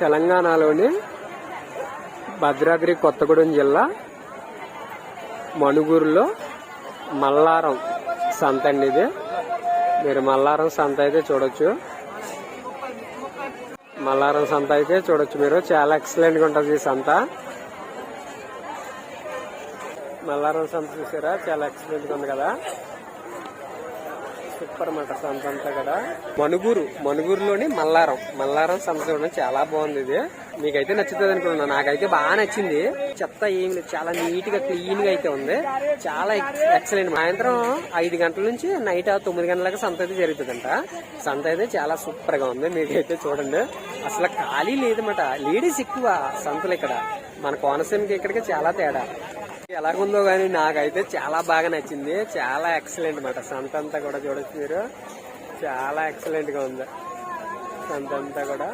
తెలంగాణలోని భద్రాద్రి కొత్తగూడెం జిల్లా మణుగూరులో మల్లారం సంత అండి ఇది. మీరు మల్లారం సంత అయితే చూడొచ్చు. మల్లారం సంత అయితే చూడొచ్చు మీరు. చాలా ఎక్సలెంట్గా ఉంటుంది ఈ సంత. మల్లారం సంత చూసారా? చాలా ఎక్సలెంట్గా ఉంది కదా. సూపర్ అన్నమాట సంత అంతా కూడా మణుగూరు మణుగూరులోని మల్లారం. మల్లారం సంత చూడడం చాలా బాగుంది ఇది. మీకైతే నచ్చుతుంది అనుకున్నా నాకైతే బాగా నచ్చింది. చెత్త ఏం లేదు. చాలా నీట్గా క్లీన్గా అయితే ఉంది. చాలా ఎక్సలెంట్. సాయంత్రం ఐదు గంటల నుంచి నైట్ తొమ్మిది గంటలకు సంత అయితే జరుగుతుందంట. సంత అయితే చాలా సూపర్గా ఉంది. మీకైతే చూడండి. అసలు ఖాళీ లేదన్నమాట. లేడీస్ ఎక్కువ సంతలు ఇక్కడ. మన కోనసీమకి ఇక్కడికి చాలా తేడా. ఎలాగుందో కానీ నాకైతే చాలా బాగా నచ్చింది. చాలా ఎక్సలెంట్ అనమాట సంత అంతా కూడా చూడొచ్చు మీరు. చాలా ఎక్సలెంట్గా ఉంది. సంత అంతా కూడా.